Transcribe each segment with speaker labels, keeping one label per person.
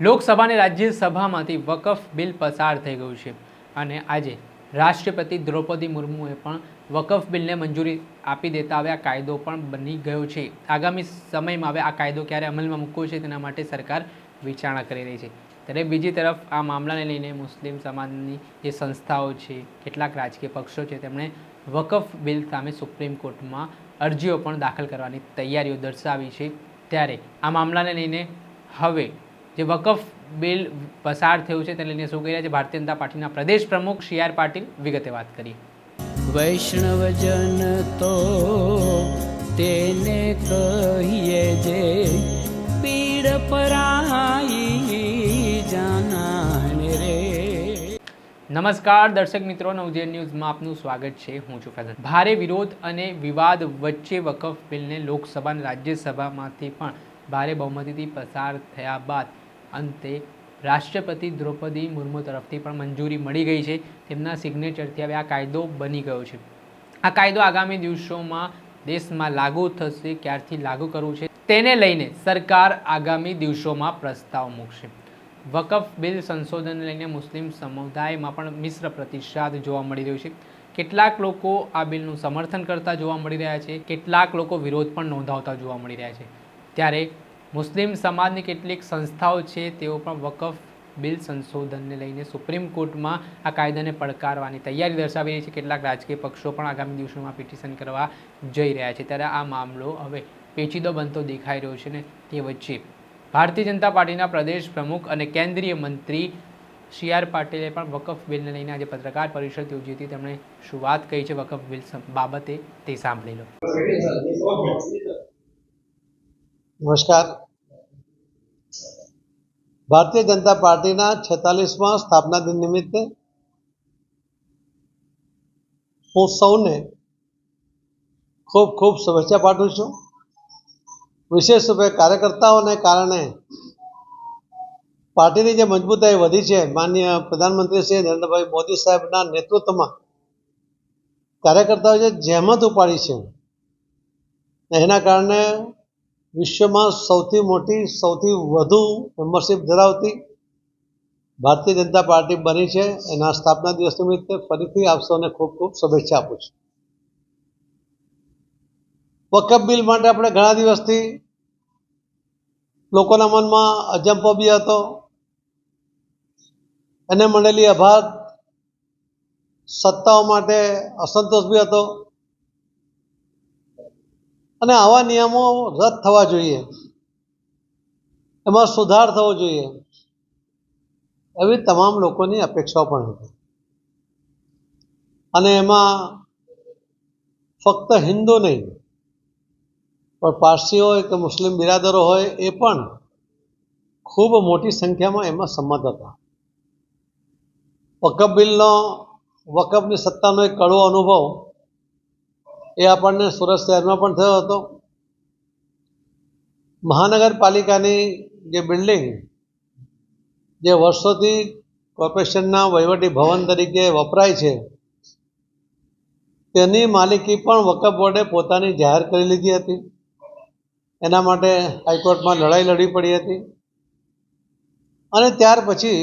Speaker 1: લોકસભા અને રાજ્યસભામાંથી વકફ બિલ પસાર થઈ ગયું છે. અને આજે રાષ્ટ્રપતિ દ્રૌપદી મુર્મુએ પણ વકફ બિલને મંજૂરી આપી દેતા હવે આ કાયદો પણ બની ગયો છે. આગામી સમયમાં હવે આ કાયદો ક્યારે અમલમાં મૂકવો છે તેના માટે સરકાર વિચારણા કરી રહી છે. ત્યારે બીજી તરફ આ મામલાને લઈને મુસ્લિમ સમાજની જે સંસ્થાઓ છે, કેટલાક રાજકીય પક્ષો છે, તેમણે વકફ બિલ સામે સુપ્રીમ કોર્ટમાં અરજીઓ પણ દાખલ કરવાની તૈયારીઓ દર્શાવી છે. ત્યારે આ મામલાને લઈને હવે જે વકફ બિલ પસાર થયું છે તેને લઈને શું કહી રહ્યા છે ભારતીય જનતા પાર્ટીના પ્રદેશ પ્રમુખ સી આર પાટીલ વિગતે વાત કરી.
Speaker 2: વૈષ્ણવજન તો તેને કહીએ જે પીડ પરાઈ જાનાને રે.
Speaker 1: નમસ્કાર દર્શક મિત્રો નવજેન ન્યૂઝમાં આપનું સ્વાગત છે. હું છું ફેઝન ભારે વિરોધ અને વિવાદ વચ્ચે વકફ બિલને લોકસભા અને રાજ્યસભામાંથી પણ ભારે બહુમતીથી પસાર થયા બાદ અંતે રાષ્ટ્રપતિ દ્રૌપદી મુર્મુ તરફથી પણ મંજૂરી મળી ગઈ છે. તેમના સિગ્નેચરથી હવે આ કાયદો બની ગયો છે. આ કાયદો આગામી દિવસોમાં દેશમાં લાગુ થશે, ક્યારથી લાગુ કરવું છે તેને લઈને સરકાર આગામી દિવસોમાં પ્રસ્તાવ મૂકશે. વકફ બિલ સંશોધનને લઈને મુસ્લિમ સમુદાયમાં પણ મિશ્ર પ્રતિસાદ જોવા મળી રહ્યો છે. કેટલાક લોકો આ બિલનું સમર્થન કરતા જોવા મળી રહ્યા છે. કેટલાક લોકો વિરોધ પણ નોંધાવતા જોવા મળી રહ્યા છે. ત્યારે મુસ્લિમ સમાજની કેટલીક સંસ્થાઓ છે, તેઓ પણ વકફ બિલ સંશોધનને લઈને સુપ્રીમ કોર્ટમાં આ કાયદાને પડકારવાની તૈયારી દર્શાવી રહી છે. કેટલાક રાજકીય પક્ષો પણ આગામી દિવસોમાં પિટિશન કરવા જઈ રહ્યા છે. ત્યારે આ મામલો હવે પેચીદો બનતો દેખાઈ રહ્યો છે ને તે વચ્ચે ભારતીય જનતા પાર્ટીના પ્રદેશ પ્રમુખ અને કેન્દ્રીય મંત્રી સી આર પાટીલે પણ વકફ બિલને લઈને આજે પત્રકાર પરિષદ યોજી હતી. તેમણે શું વાત કહી છે વકફ બિલ બાબતે તે સાંભળી લો.
Speaker 3: નમસ્કાર. ભારતીય જનતા પાર્ટીના છેતાલીસમાં સ્થાપના દિન નિમિત્તે હું સૌને ખૂબ ખૂબ શુભેચ્છા પાઠવું છું. વિશેષ રૂપે કાર્યકર્તાઓને કારણે પાર્ટીની જે મજબૂતાઈ વધી છે માન્ય પ્રધાનમંત્રી શ્રી નરેન્દ્રભાઈ મોદી સાહેબના નેતૃત્વમાં કાર્યકર્તાઓ જે જહેમત ઉપાડી છે, એના કારણે વિશ્વમાં સૌથી મોટી, સૌથી વધુ મેમ્બરશિપ ધરાવતી ભારતીય જનતા પાર્ટી બની છે. એના સ્થાપના દિવસ નિમિત્તે ફરીથી આપ સૌને ખૂબ ખૂબ શુભેચ્છા આપું છું. વકફ બિલ માટે આપણે ઘણા દિવસથી લોકોના મનમાં અજંપો બી હતો. એને મળેલી અભાત સત્તાઓ માટે અસંતોષ બી હતો. અને આવા નિયમો રદ થવા જોઈએ. એમાં સુધાર થવો જોઈએ. એવી તમામ લોકોની અપેક્ષાઓ પણ હતી. અને એમાં ફક્ત હિન્દુ નહીં, પણ પારસી હોય કે મુસ્લિમ બિરાદરો હોય એ પણ ખૂબ મોટી સંખ્યામાં એમાં સંમત હતા. વકફ બિલનો, વકફની સત્તાનો એક કડવો અનુભવ એ આપણને સુરત શહેરમાં પણ થયો હતો. મહાનગરપાલિકાની જે બિલ્ડિંગ જે વર્ષોથી કોર્પોરેશનના વહીવટી ભવન તરીકે વપરાય છે, તેની માલિકી પણ વકફ બોર્ડે પોતાની જાહેર કરી લીધી હતી. એના માટે હાઈકોર્ટમાં લડાઈ લડવી પડી હતી. અને ત્યાર પછી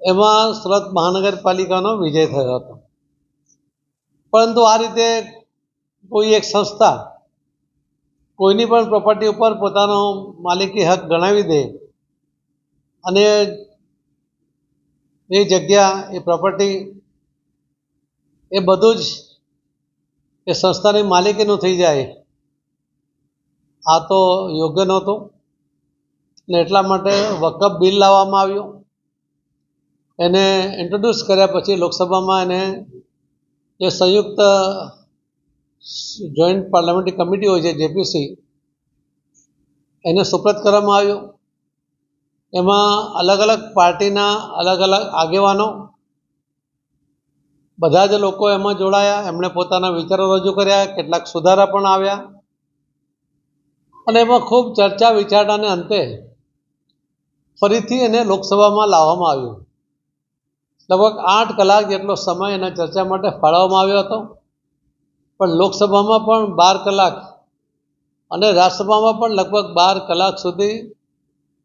Speaker 3: એમાં સુરત મહાનગરપાલિકાનો વિજય થયો હતો. પરંતુ આ રીતે કોઈ એક સંસ્થા કોઈની પણ પ્રોપર્ટી ઉપર પોતાનો માલિકી હક ગણાવી દે અને એ જગ્યા, એ પ્રોપર્ટી એ બધું જ એ સંસ્થાની માલિકીનું થઈ જાય. આ તો યોગ્ય નહોતું. ને એટલા માટે વકફ બિલ લાવવામાં આવ્યું. એને ઇન્ટ્રોડ્યુસ કર્યા પછી લોકસભામાં એને જે સંયુક્ત જોઈન્ટ પાર્લામેન્ટરી કમિટી હોય છે, જેપીસી, એને સુપ્રત કરવામાં આવ્યું. એમાં અલગ અલગ પાર્ટીના અલગ અલગ આગેવાનો, બધા જ લોકો એમાં જોડાયા. એમણે પોતાના વિચારો રજૂ કર્યા, કેટલાક સુધારા પણ આવ્યા. અને એમાં ખૂબ ચર્ચા વિચારણાને અંતે ફરીથી એને લોકસભામાં લાવવામાં આવ્યું. લગભગ આઠ કલાક જેટલો સમય એના ચર્ચા માટે ફાળવવામાં આવ્યો હતો. પણ લોકસભામાં પણ બાર કલાક અને રાજ્યસભામાં પણ લગભગ બાર કલાક સુધી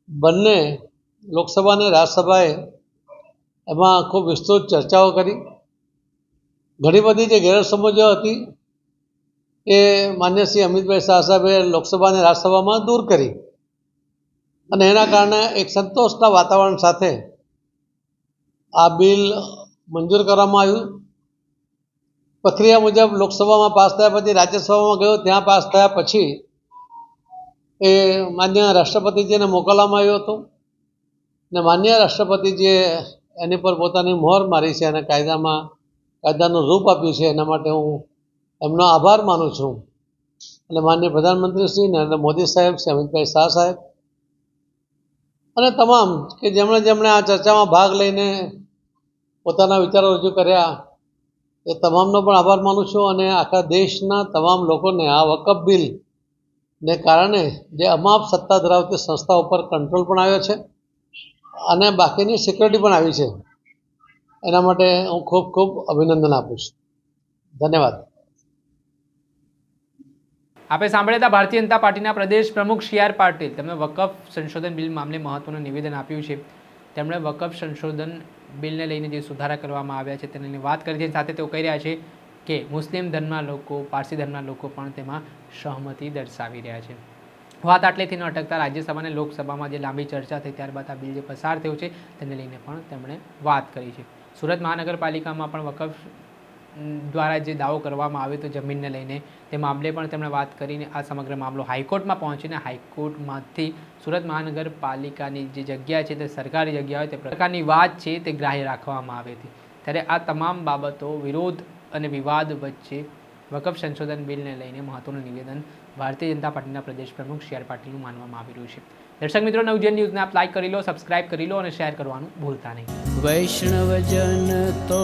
Speaker 3: બંને લોકસભા અને રાજ્યસભાએ એમાં ખૂબ વિસ્તૃત ચર્ચાઓ કરી. ઘણી બધી જે ગેરસમજો હતી એ માન્ય શ્રી અમિતભાઈ શાહ સાહેબે લોકસભા અને રાજ્યસભામાં દૂર કરી. અને એના કારણે એક સંતોષના વાતાવરણ સાથે આ બિલ મંજૂર કરવામાં આવ્યું. પ્રક્રિયા મુજબ લોકસભામાં પાસ થયા પછી રાજ્યસભામાં ગયો. ત્યાં પાસ થયા પછી એ માન્ય રાષ્ટ્રપતિજીને મોકલવામાં આવ્યું હતું. ને માન્ય રાષ્ટ્રપતિજીએ એની પર પોતાની મોહર મારી છે અને કાયદામાં કાયદાનું રૂપ આપ્યું છે. એના માટે હું એમનો આભાર માનું છું. અને માન્ય પ્રધાનમંત્રી શ્રી નરેન્દ્ર મોદી સાહેબ શ્રી અમિતભાઈ શાહ સાહેબ અને તમામ કે જેમણે જેમણે આ ચર્ચામાં ભાગ લઈને પોતાના વિચારો રજૂ કર્યા, એ તમામનો પણ આભાર માનું છું અને આખા દેશના તમામ લોકોને આ વકફ બિલ ને કારણે જે અમાપ સત્તા ધરાવતી સંસ્થા ઉપર કંટ્રોલ પણ આવ્યો છે અને બાકીની સિક્યોરિટી પણ આવી છે. એના માટે હું ખૂબ ખૂબ અભિનંદન આપું છું. ધન્યવાદ.
Speaker 1: આપણે સાંભળ્યા હતા ભારતીય જનતા પાર્ટીના પ્રદેશ પ્રમુખ સી આર પાટીલ. તેમણે વકફ સંશોધન બિલ મામલે મહત્વનું નિવેદન આપ્યું છે. તેમણે વકફ સંશોધન બિલને લઈને જે સુધારા કરવામાં આવ્યા છે તેની વાત કરી છે. સાથે તેઓ કહી રહ્યા છે કે મુસ્લિમ ધર્મના લોકો, પારસી ધર્મના લોકો પણ તેમાં સહમતિ દર્શાવી રહ્યા છે. વાત આટલેથી ન અટકતા રાજ્યસભા અને લોકસભામાં જે લાંબી ચર્ચા થઈ ત્યારબાદ આ બિલ જે પસાર થયું છે, તેને લઈને પણ તેમણે વાત કરી છે. સુરત મહાનગરપાલિકામાં પણ વકફ દ્વારા જે દાવો કરવામાં આવ્યો હતો જમીનને લઈને, તે મામલે પણ તેમણે વાત કરીને આ સમગ્ર મામલો હાઈકોર્ટમાં પહોંચીને હાઈકોર્ટમાંથી સુરત મહાનગરપાલિકાની જે જગ્યા છે તે સરકારી જગ્યા હોય તે પ્રકારની વાત છે તે ગ્રાહ્ય રાખવામાં આવી હતી ત્યારે આ તમામ બાબતો વિરોધ અને વિવાદ વચ્ચે વકફ સંશોધન બિલને લઈને મહત્વનું નિવેદન ભારતીય જનતા પાર્ટીના પ્રદેશ પ્રમુખ સી આર પાટીલનું માનવામાં આવી રહ્યું છે. દર્શક મિત્રો નવજન ન્યૂઝને આપ લાઈક કરી લો, સબસ્ક્રાઇબ કરી લો અને શેર કરવાનું ભૂલતા નહીં.
Speaker 2: વૈષ્ણવજન તો